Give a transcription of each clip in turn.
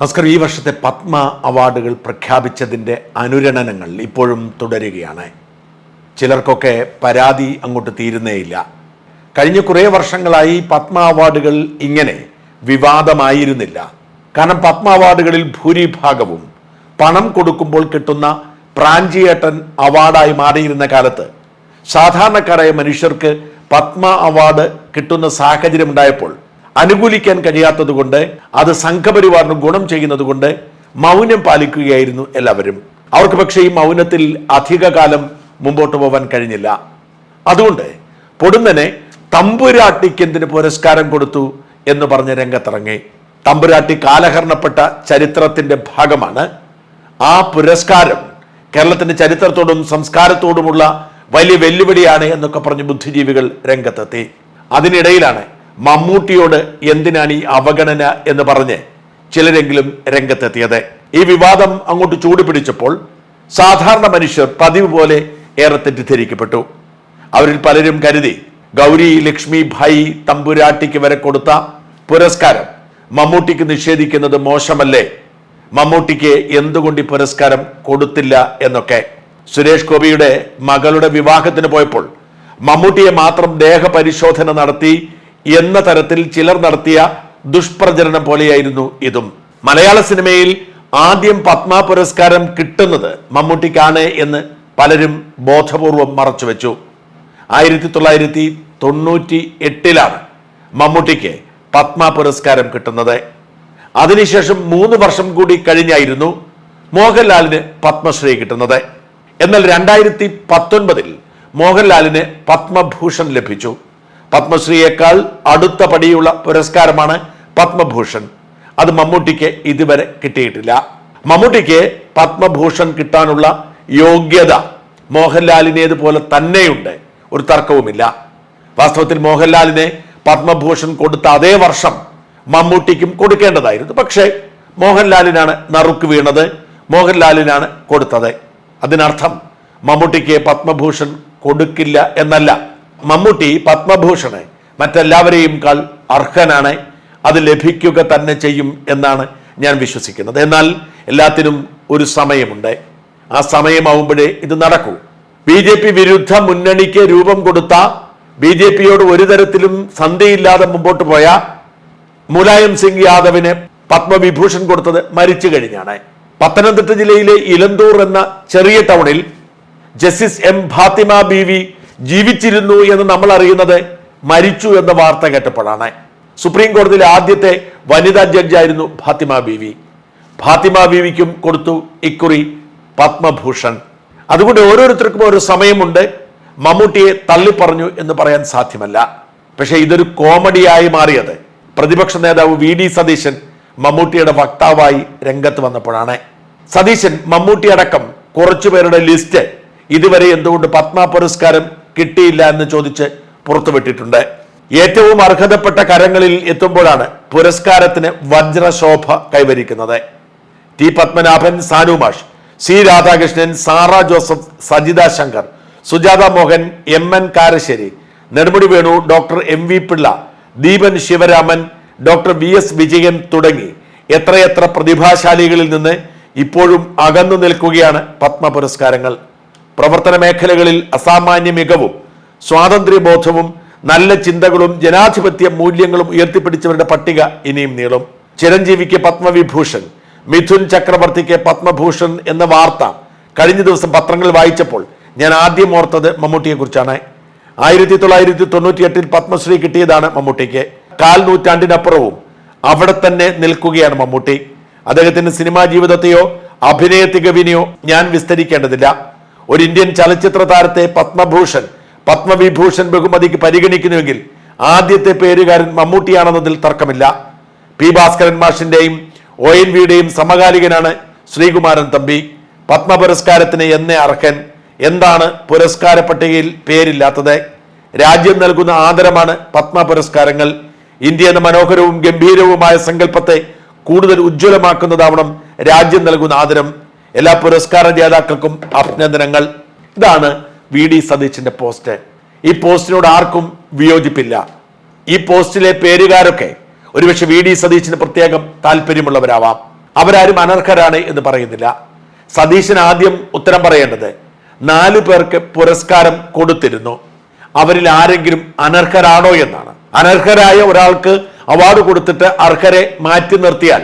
നമസ്കാരം ഈ വർഷത്തെ പത്മ അവാർഡുകൾ പ്രഖ്യാപിച്ചതിന്റെ അനുരണനങ്ങൾ ഇപ്പോഴും തുടരുകയാണ്. ചിലർക്കൊക്കെ പരാതി അങ്ങോട്ട് തീരുന്നേയില്ല. കഴിഞ്ഞ കുറേ വർഷങ്ങളായി പത്മ അവാർഡുകൾ ഇങ്ങനെ വിവാദമായിരുന്നില്ല. കാരണം പത്മ അവാർഡുകളിൽ ഭൂരിഭാഗവും പണം കൊടുക്കുമ്പോൾ കിട്ടുന്ന പ്രാഞ്ചിയേട്ടൻ അവാർഡായി മാറിയിരുന്ന കാലത്ത് സാധാരണക്കാരായ മനുഷ്യർക്ക് പത്മ അവാർഡ് കിട്ടുന്ന സാഹചര്യം ഉണ്ടായപ്പോൾ അനുകൂലിക്കാൻ കഴിയാത്തതുകൊണ്ട് അത് സംഘപരിവാറിന് ഗുണം ചെയ്യുന്നതുകൊണ്ട് മൗനം പാലിക്കുകയായിരുന്നു എല്ലാവരും. അവർക്ക് പക്ഷേ ഈ മൗനത്തിൽ അധികകാലം മുമ്പോട്ട് പോകാൻ കഴിഞ്ഞില്ല. അതുകൊണ്ട് പൊടുന്നനെ തമ്പുരാട്ടിക്ക് എന്തിന് പുരസ്കാരം കൊടുത്തു എന്ന് പറഞ്ഞ് രംഗത്തിറങ്ങി. തമ്പുരാട്ടി കാലഹരണപ്പെട്ട ചരിത്രത്തിന്റെ ഭാഗമാണ്. ആ പുരസ്കാരം കേരളത്തിന്റെ ചരിത്രത്തോടും സംസ്കാരത്തോടുമുള്ള വലിയ വെല്ലുവിളിയാണ് എന്നൊക്കെ പറഞ്ഞ് ബുദ്ധിജീവികൾ രംഗത്തെത്തി. അതിനിടയിലാണ് മമ്മൂട്ടിയോട് എന്തിനാണ് ഈ അവഗണന എന്ന് പറഞ്ഞ് ചിലരെങ്കിലും രംഗത്തെത്തിയത്? ഈ വിവാദം അങ്ങോട്ട് ചൂടുപിടിച്ചപ്പോൾ സാധാരണ മനുഷ്യർ പതിവ് പോലെ ഏറെ തെറ്റിദ്ധരിക്കപ്പെട്ടു. അവരിൽ പലരും കരുതി ഗൗരി ലക്ഷ്മി ഭായി തമ്പുരാട്ടിക്ക് വരെ കൊടുത്ത പുരസ്കാരം മമ്മൂട്ടിക്ക് നിഷേധിക്കുന്നത് മോശമല്ലേ? മമ്മൂട്ടിക്ക് എന്തുകൊണ്ട് ഈ പുരസ്കാരം കൊടുത്തില്ല എന്നൊക്കെ. സുരേഷ് ഗോപിയുടെ മകളുടെ വിവാഹത്തിന് പോയപ്പോൾ മമ്മൂട്ടിയെ മാത്രം ദേഹപരിശോധന നടത്തി എന്ന തരത്തിൽ ചിലർ നടത്തിയ ദുഷ്പ്രചരണം പോലെയായിരുന്നു ഇതും. മലയാള സിനിമയിൽ ആദ്യം പത്മ പുരസ്കാരം കിട്ടുന്നത് മമ്മൂട്ടിക്കാണ് എന്ന് പലരും ബോധപൂർവം മറച്ചുവെച്ചു. ആയിരത്തി തൊള്ളായിരത്തി തൊണ്ണൂറ്റി എട്ടിലാണ് മമ്മൂട്ടിക്ക് പത്മ പുരസ്കാരം കിട്ടുന്നത്. അതിനുശേഷം മൂന്ന് വർഷം കൂടി കഴിഞ്ഞായിരുന്നു മോഹൻലാലിന് പത്മശ്രീ കിട്ടുന്നത്. എന്നാൽ രണ്ടായിരത്തി പത്തൊൻപതിൽ മോഹൻലാലിന് പത്മഭൂഷൺ ലഭിച്ചു. പത്മശ്രീയേക്കാൾ അടുത്ത പടിയുള്ള പുരസ്കാരമാണ് പത്മഭൂഷൺ. അത് മമ്മൂട്ടിക്ക് ഇതുവരെ കിട്ടിയിട്ടില്ല. മമ്മൂട്ടിക്ക് പത്മഭൂഷൺ കിട്ടാനുള്ള യോഗ്യത മോഹൻലാലിനേതുപോലെ തന്നെയുണ്ട്. ഒരു തർക്കവുമില്ല. വാസ്തവത്തിൽ മോഹൻലാലിനെ പത്മഭൂഷൺ കൊടുത്ത അതേ വർഷം മമ്മൂട്ടിക്കും കൊടുക്കേണ്ടതായിരുന്നു. പക്ഷേ മോഹൻലാലിനാണ് നറുക്ക് വീണത്. മോഹൻലാലിനാണ് കൊടുത്തത്. അതിനർത്ഥം മമ്മൂട്ടിക്ക് പത്മഭൂഷൺ കൊടുക്കില്ല എന്നല്ല. മമ്മൂട്ടി പത്മഭൂഷണ് മറ്റെല്ലാവരെയും കാൾ അർഹനാണ്. അത് ലഭിക്കുക തന്നെ ചെയ്യും എന്നാണ് ഞാൻ വിശ്വസിക്കുന്നത്. എന്നാൽ എല്ലാത്തിനും ഒരു സമയമുണ്ട്. ആ സമയമാവുമ്പോഴേ ഇത് നടക്കൂ. ബി ജെ പി വിരുദ്ധ മുന്നണിക്ക് രൂപം കൊടുത്ത ബി ജെ പിയോട് ഒരു തരത്തിലും സന്ധിയില്ലാതെ മുമ്പോട്ട് പോയ മുലായം സിംഗ് യാദവിന് പത്മവിഭൂഷൺ കൊടുത്തത് മരിച്ചു കഴിഞ്ഞാണ്. പത്തനംതിട്ട ജില്ലയിലെ ഇലന്തൂർ എന്ന ചെറിയ ടൗണിൽ ജസ്റ്റിസ് എം ഫാത്തിമ ബീവി ജീവിച്ചിരുന്നു എന്ന് നമ്മൾ അറിയുന്നത് മരിച്ചു എന്ന വാർത്ത കേട്ടപ്പോഴാണ്. സുപ്രീം കോടതിയിലെ ആദ്യത്തെ വനിതാ ജഡ്ജായിരുന്നു ഫാത്തിമ ബീവി. ഫാത്തിമ ബീവിക്കും കൊടുത്തു ഇക്കുറി പത്മഭൂഷൺ. അതുകൊണ്ട് ഓരോരുത്തർക്കും ഒരു സമയമുണ്ട്. മമ്മൂട്ടിയെ തള്ളിപ്പറഞ്ഞു എന്ന് പറയാൻ സാധ്യമല്ല. പക്ഷേ ഇതൊരു കോമഡിയായി മാറിയത് പ്രതിപക്ഷ നേതാവ് വി ഡി സതീശൻ മമ്മൂട്ടിയുടെ വക്താവായി രംഗത്ത് വന്നപ്പോഴാണ്. സതീശൻ മമ്മൂട്ടി അടക്കം കുറച്ചുപേരുടെ ലിസ്റ്റ് ഇതുവരെ എന്തുകൊണ്ട് പത്മ പുരസ്കാരം കിട്ടിയില്ല എന്ന് ചോദിച്ച് പുറത്തുവിട്ടിട്ടുണ്ട്. ഏറ്റവും അർഹതപ്പെട്ട കരങ്ങളിൽ എത്തുമ്പോഴാണ് പുരസ്കാരത്തിന് വജ്രശോഭ കൈവരിക്കുന്നത്. T Padmanabhan സാനുമാഷ് C Radhakrishnan Sarah Joseph Sajitha Shankar Sujatha Mohan M N Karassery Nedumudi Venu doctor M V Pillai Deepan Sivaraman doctor V S Vijayan തുടങ്ങി എത്രയെത്ര പ്രതിഭാശാലികളിൽ നിന്ന് ഇപ്പോഴും അകന്നു നിൽക്കുകയാണ് പത്മ പുരസ്കാരങ്ങൾ. പ്രവർത്തന മേഖലകളിൽ അസാമാന്യ മികവും സ്വാതന്ത്ര്യബോധവും നല്ല ചിന്തകളും ജനാധിപത്യ മൂല്യങ്ങളും ഉയർത്തിപ്പിടിച്ചവരുടെ പട്ടിക ഇനിയും നീളും. ചിരഞ്ജീവിക്ക് പത്മവിഭൂഷൺ മിഥുൻ ചക്രവർത്തിക്ക് പത്മഭൂഷൺ എന്ന വാർത്ത കഴിഞ്ഞ ദിവസം പത്രങ്ങൾ വായിച്ചപ്പോൾ ഞാൻ ആദ്യം ഓർത്തത് മമ്മൂട്ടിയെ കുറിച്ചാണ് ആയിരത്തി തൊള്ളായിരത്തി തൊണ്ണൂറ്റി എട്ടിൽ പത്മശ്രീ കിട്ടിയതാണ് മമ്മൂട്ടിക്ക്. കാൽ നൂറ്റാണ്ടിനപ്പുറവും അവിടെ തന്നെ നിൽക്കുകയാണ് മമ്മൂട്ടി. അദ്ദേഹത്തിന്റെ സിനിമാ ജീവിതത്തെയോ അഭിനയ തികവിനെയോ ഞാൻ വിസ്തരിക്കേണ്ടതില്ല. ഒരു ഇന്ത്യൻ ചലച്ചിത്ര താരത്തെ പത്മഭൂഷൺ പത്മവിഭൂഷൺ ബഹുമതിക്ക് പരിഗണിക്കുന്നുവെങ്കിൽ ആദ്യത്തെ പേരുകാരൻ മമ്മൂട്ടിയാണെന്നതിൽ തർക്കമില്ല. പി ഭാസ്കരൻ മാഷിന്റെയും ഒ എൻ വിയുടെയും സമകാലികനാണ് ശ്രീകുമാരൻ തമ്പി. പത്മ പുരസ്കാരത്തിന് എന്നെ അർഹൻ. എന്താണ് പുരസ്കാര പട്ടികയിൽ പേരില്ലാത്തത്? രാജ്യം നൽകുന്ന ആദരമാണ് പത്മ പുരസ്കാരങ്ങൾ ഇന്ത്യ എന്ന മനോഹരവും ഗംഭീരവുമായ സങ്കല്പത്തെ കൂടുതൽ ഉജ്ജ്വലമാക്കുന്നതാവണം രാജ്യം നൽകുന്ന ആദരം. എല്ലാ പുരസ്കാര ജേതാക്കൾക്കും അഭിനന്ദനങ്ങൾ. ഇതാണ് വി ഡി സതീശിന്റെ പോസ്റ്റ്. ഈ പോസ്റ്റിനോട് ആർക്കും വിയോജിപ്പില്ല. ഈ പോസ്റ്റിലെ പേരുകാരൊക്കെ ഒരുപക്ഷെ വി ഡി സതീശിന് പ്രത്യേകം താല്പര്യമുള്ളവരാവാം. അവരാരും അനർഹരാണ് എന്ന് പറയുന്നില്ല. സതീശൻ ആദ്യം ഉത്തരം പറയേണ്ടത് നാലു പേർക്ക് പുരസ്കാരം കൊടുത്തിരുന്നു. അവരിൽ ആരെങ്കിലും അനർഹരാണോ എന്നാണ്. അനർഹരായ ഒരാൾക്ക് അവാർഡ് കൊടുത്തിട്ട് അർഹരെ മാറ്റി നിർത്തിയാൽ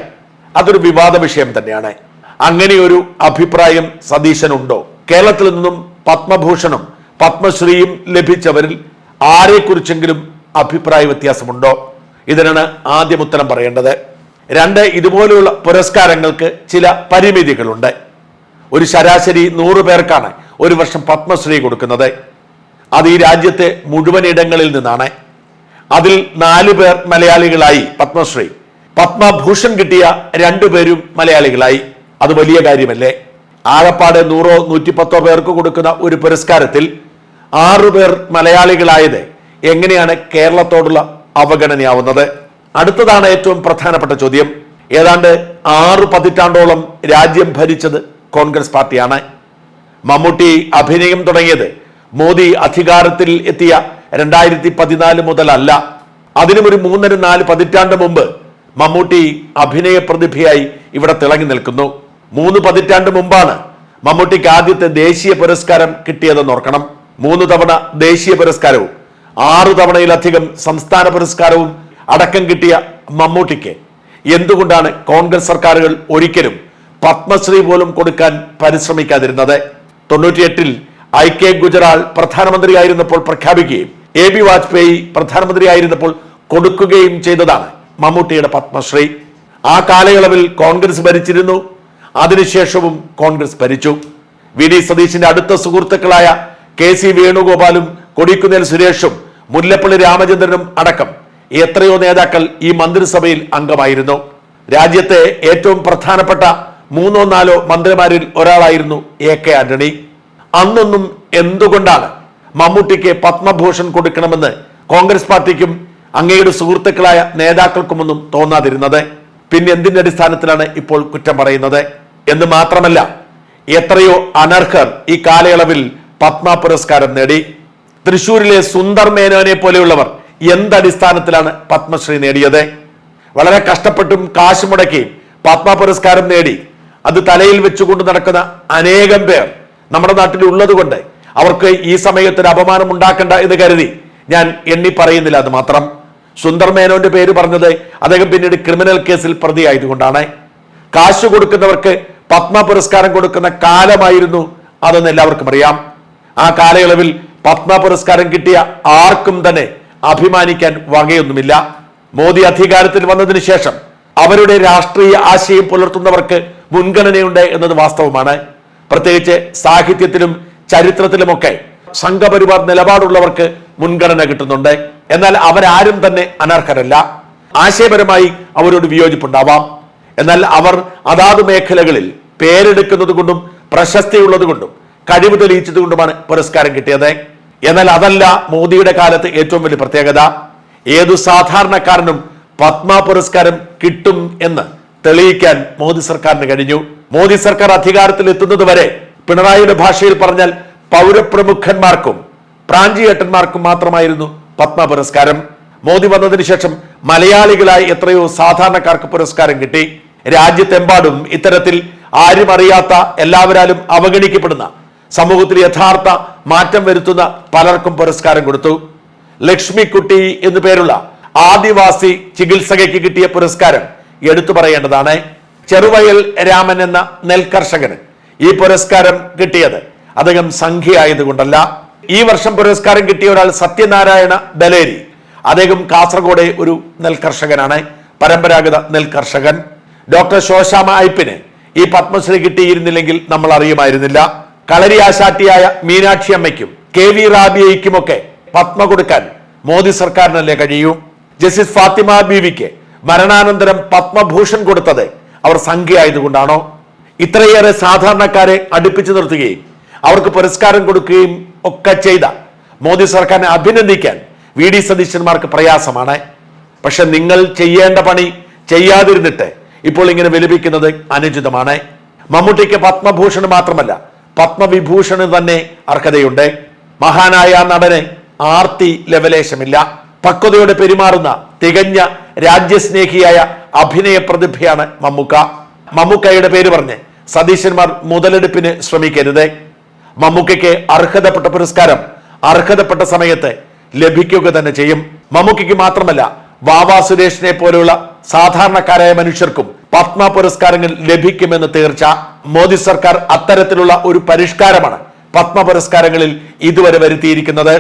അതൊരു വിവാദ വിഷയം തന്നെയാണ്. അങ്ങനെ ഒരു അഭിപ്രായം സതീശനുണ്ടോ? കേരളത്തിൽ നിന്നും പത്മഭൂഷണും പത്മശ്രീയും ലഭിച്ചവരിൽ ആരെക്കുറിച്ചെങ്കിലും അഭിപ്രായ വ്യത്യാസമുണ്ടോ? ഇതിനാണ് ആദ്യം ഉത്തരം പറയേണ്ടത്. രണ്ട് ഇതുപോലെയുള്ള പുരസ്കാരങ്ങൾക്ക് ചില പരിമിതികളുണ്ട്. ഒരു ശരാശരി നൂറ് പേർക്കാണ് ഒരു വർഷം പത്മശ്രീ കൊടുക്കുന്നത്. അത് ഈ രാജ്യത്തെ മുഴുവൻ ഇടങ്ങളിൽ നിന്നാണ്. അതിൽ നാല് പേർ മലയാളികളായി പത്മശ്രീ. പത്മഭൂഷൺ കിട്ടിയ രണ്ടുപേരും മലയാളികളായി. അത് വലിയ കാര്യമല്ലേ? ആകപ്പാടെ നൂറോ നൂറ്റിപ്പത്തോ പേർക്ക് കൊടുക്കുന്ന ഒരു പുരസ്കാരത്തിൽ ആറു പേർ മലയാളികളായത് എങ്ങനെയാണ് കേരളത്തോടുള്ള അവഗണനയാവുന്നത്? അടുത്തതാണ് ഏറ്റവും പ്രധാനപ്പെട്ട ചോദ്യം. ഏതാണ്ട് ആറ് പതിറ്റാണ്ടോളം രാജ്യം ഭരിച്ചത് കോൺഗ്രസ് പാർട്ടിയാണ്. മമ്മൂട്ടി അഭിനയം തുടങ്ങിയത് മോദി അധികാരത്തിൽ എത്തിയ രണ്ടായിരത്തി പതിനാല് മുതലല്ല. അതിനും ഒരു മൂന്നര നാല് പതിറ്റാണ്ട് മുമ്പ് മമ്മൂട്ടി അഭിനയ പ്രതിഭയായി ഇവിടെ തിളങ്ങി നിൽക്കുന്നു. മൂന്ന് പതിറ്റാണ്ട് മുമ്പാണ് മമ്മൂട്ടിക്ക് ആദ്യത്തെ ദേശീയ പുരസ്കാരം കിട്ടിയതെന്ന് ഓർക്കണം. മൂന്ന് തവണ ദേശീയ പുരസ്കാരവും ആറു തവണയിലധികം സംസ്ഥാന പുരസ്കാരവും അടക്കം കിട്ടിയ മമ്മൂട്ടിക്ക്. എന്തുകൊണ്ടാണ് കോൺഗ്രസ് സർക്കാരുകൾ ഒരിക്കലും പത്മശ്രീ പോലും കൊടുക്കാൻ പരിശ്രമിക്കാതിരുന്നത്? തൊണ്ണൂറ്റിയെട്ടിൽ ഐ കെ ഗുജറാൾ പ്രധാനമന്ത്രിയായിരുന്നപ്പോൾ പ്രഖ്യാപിക്കുകയും എ ബി വാജ്പേയി പ്രധാനമന്ത്രിയായിരുന്നപ്പോൾ കൊടുക്കുകയും ചെയ്തതാണ് മമ്മൂട്ടിയുടെ പത്മശ്രീ. ആ കാലയളവിൽ കോൺഗ്രസ് ഭരിച്ചിരുന്നു. അതിനുശേഷവും കോൺഗ്രസ് ഭരിച്ചു. വി ഡി സതീശിന്റെ അടുത്ത സുഹൃത്തുക്കളായ കെ സി വേണുഗോപാലും കൊടിക്കുന്നിൽ സുരേഷും മുല്ലപ്പള്ളി രാമചന്ദ്രനും അടക്കം എത്രയോ നേതാക്കൾ ഈ മന്ത്രിസഭയിൽ അംഗമായിരുന്നു. രാജ്യത്തെ ഏറ്റവും പ്രധാനപ്പെട്ട മൂന്നോ നാലോ മന്ത്രിമാരിൽ ഒരാളായിരുന്നു എ കെ ആന്റണി. അന്നൊന്നും എന്തുകൊണ്ടാണ് മമ്മൂട്ടിക്ക് പത്മഭൂഷൺ കൊടുക്കണമെന്ന് കോൺഗ്രസ് പാർട്ടിക്കും അങ്ങയുടെ സുഹൃത്തുക്കളായ നേതാക്കൾക്കുമൊന്നും തോന്നാതിരുന്നത്? പിന്നെ എന്തിന്റെ അടിസ്ഥാനത്തിലാണ് ഇപ്പോൾ കുറ്റം പറയുന്നത്? എന്ന് മാത്രമല്ല എത്രയോ അനർഹർ ഈ കാലയളവിൽ പത്മ പുരസ്കാരം നേടി. തൃശൂരിലെ സുന്ദർ മേനോനെ പോലെയുള്ളവർ എന്തടിസ്ഥാനത്തിലാണ് പത്മശ്രീ നേടിയത്? വളരെ കഷ്ടപ്പെട്ടും കാശ് മുടക്കി പത്മ പുരസ്കാരം നേടി. അത് തലയിൽ വെച്ചുകൊണ്ട് നടക്കുന്ന അനേകം പേർ നമ്മുടെ നാട്ടിൽ ഉള്ളതുകൊണ്ട് അവർക്ക് ഈ സമയത്ത് ഒരു അപമാനം ഉണ്ടാക്കണ്ട എന്ന് കരുതി ഞാൻ എണ്ണി പറയുന്നില്ല അത് മാത്രം. സുന്ദർ മേനോന്റെ പേര് പറഞ്ഞത് അദ്ദേഹം പിന്നീട് ക്രിമിനൽ കേസിൽ പ്രതിയായതുകൊണ്ടാണ്. കാശ് കൊടുക്കുന്നവർക്ക് പത്മ പുരസ്കാരം കൊടുക്കുന്ന കാലമായിരുന്നു അതെന്ന് എല്ലാവർക്കും അറിയാം. ആ കാലയളവിൽ പത്മ പുരസ്കാരം കിട്ടിയ ആർക്കും തന്നെ അഭിമാനിക്കാൻ വകയൊന്നുമില്ല. മോദി അധികാരത്തിൽ വന്നതിന് ശേഷം അവരുടെ രാഷ്ട്രീയ ആശയം പുലർത്തുന്നവർക്ക് മുൻഗണനയുണ്ട് എന്നത് വാസ്തവമാണ്. പ്രത്യേകിച്ച് സാഹിത്യത്തിലും ചരിത്രത്തിലുമൊക്കെ സംഘപരിവാർ നിലപാടുള്ളവർക്ക് മുൻഗണന കിട്ടുന്നുണ്ട്. എന്നാൽ അവരാരും തന്നെ അനർഹരല്ല. ആശയപരമായി അവരോട് വിയോജിപ്പുണ്ടാവാം. എന്നാൽ അവർ അതാത് മേഖലകളിൽ പേരെടുക്കുന്നത് കൊണ്ടും പ്രശസ്തിയുള്ളത് കൊണ്ടും കഴിവ് തെളിയിച്ചത് കൊണ്ടുമാണ് പുരസ്കാരം കിട്ടിയത്. എന്നാൽ അതല്ല മോദിയുടെ കാലത്ത് ഏറ്റവും വലിയ പ്രത്യേകത. ഏതു സാധാരണക്കാരനും പത്മ പുരസ്കാരം കിട്ടും എന്ന് തെളിയിക്കാൻ മോദി സർക്കാരിന് കഴിഞ്ഞു. മോദി സർക്കാർ അധികാരത്തിൽ എത്തുന്നത് വരെ പിണറായിയുടെ ഭാഷയിൽ പറഞ്ഞാൽ പൗരപ്രമുഖന്മാർക്കും പ്രാഞ്ചിയേട്ടന്മാർക്കും മാത്രമായിരുന്നു പത്മ പുരസ്കാരം. മോദി വന്നതിന് ശേഷം മലയാളികളായി എത്രയോ സാധാരണക്കാർക്ക് പുരസ്കാരം കിട്ടി. രാജ്യത്തെമ്പാടും ഇത്തരത്തിൽ ആരും അറിയാത്ത എല്ലാവരാലും അവഗണിക്കപ്പെടുന്ന സമൂഹത്തിൽ യഥാർത്ഥ മാറ്റം വരുത്തുന്ന പലർക്കും പുരസ്കാരം കൊടുത്തു. ലക്ഷ്മിക്കുട്ടി എന്നു പേരുള്ള ആദിവാസി ചികിത്സകയ്ക്ക് കിട്ടിയ പുരസ്കാരം എടുത്തു പറയേണ്ടതാണ്. ചെറുവയൽ രാമൻ എന്ന നെൽകർഷകന് ഈ പുരസ്കാരം കിട്ടിയത് അദ്ദേഹം സംഖ്യയായതുകൊണ്ടല്ല. ഈ വർഷം പുരസ്കാരം കിട്ടിയ ഒരാൾ സത്യനാരായണ ബലേരി. അദ്ദേഹം കാസർഗോഡ് ഒരു നെൽകർഷകനാണ് പരമ്പരാഗത നെൽകർഷകൻ. ഡോക്ടർ ശോശാമ ഐപ്പിന് ഈ പത്മശ്രീ കിട്ടിയിരുന്നില്ലെങ്കിൽ നമ്മൾ അറിയുമായിരുന്നില്ല കളരി ആശാട്ടിയായ മീനാക്ഷി അമ്മയ്ക്കും കെ വി റാബിയയ്ക്കുമൊക്കെ പത്മ കൊടുക്കാൻ മോദി സർക്കാരിനല്ലേ കഴിയൂ? ജസ്റ്റിസ് ഫാത്തിമ ബീവിക്ക് മരണാനന്തരം പത്മഭൂഷൺ കൊടുത്തത് അവർ സംഖ്യയായതുകൊണ്ടാണോ? ഇത്രയേറെ സാധാരണക്കാരെ അടുപ്പിച്ചു നിർത്തുകയും അവർക്ക് പുരസ്കാരം കൊടുക്കുകയും ഒക്കെ ചെയ്ത മോദി സർക്കാരിനെ അഭിനന്ദിക്കാൻ വി ഡി സതീശന്മാർക്ക് പ്രയാസമാണ്. പക്ഷെ നിങ്ങൾ ചെയ്യേണ്ട പണി ചെയ്യാതിരുന്നിട്ട് ഇപ്പോൾ ഇങ്ങനെ വിലപിക്കുന്നത് അനുചിതമാണ്. മമ്മൂട്ടിക്ക് പത്മഭൂഷൺ മാത്രമല്ല പത്മവിഭൂഷണ് തന്നെ അർഹതയുണ്ട്. മഹാനായ നടന് ആർത്തി ലവലേശമില്ല. പക്വതയോടെ പെരുമാറുന്ന തികഞ്ഞ രാജ്യസ്നേഹിയായ അഭിനയ പ്രതിഭയാണ് മമ്മൂക്ക. മമ്മൂക്കയുടെ പേര് പറഞ്ഞ് സതീശന്മാർ മുതലെടുപ്പിന് ശ്രമിക്കരുത്. മമ്മൂക്കയ്ക്ക് അർഹതപ്പെട്ട പുരസ്കാരം അർഹതപ്പെട്ട സമയത്ത് ലഭിക്കുക തന്നെ ചെയ്യും. മമ്മൂക്കയ്ക്ക് മാത്രമല്ല വാവാ സുരേഷിനെ പോലെയുള്ള സാധാരണക്കാരായ മനുഷ്യർക്കും പത്മ പുരസ്കാരങ്ങൾ ലഭിക്കുമെന്ന് തീർച്ച മോദി സർക്കാർ അത്തരത്തിലുള്ള ഒരു പരിഷ്കാരമാണ് പത്മ പുരസ്കാരങ്ങളിൽ ഇതുവരെ വരുത്തിയിരിക്കുന്നത്.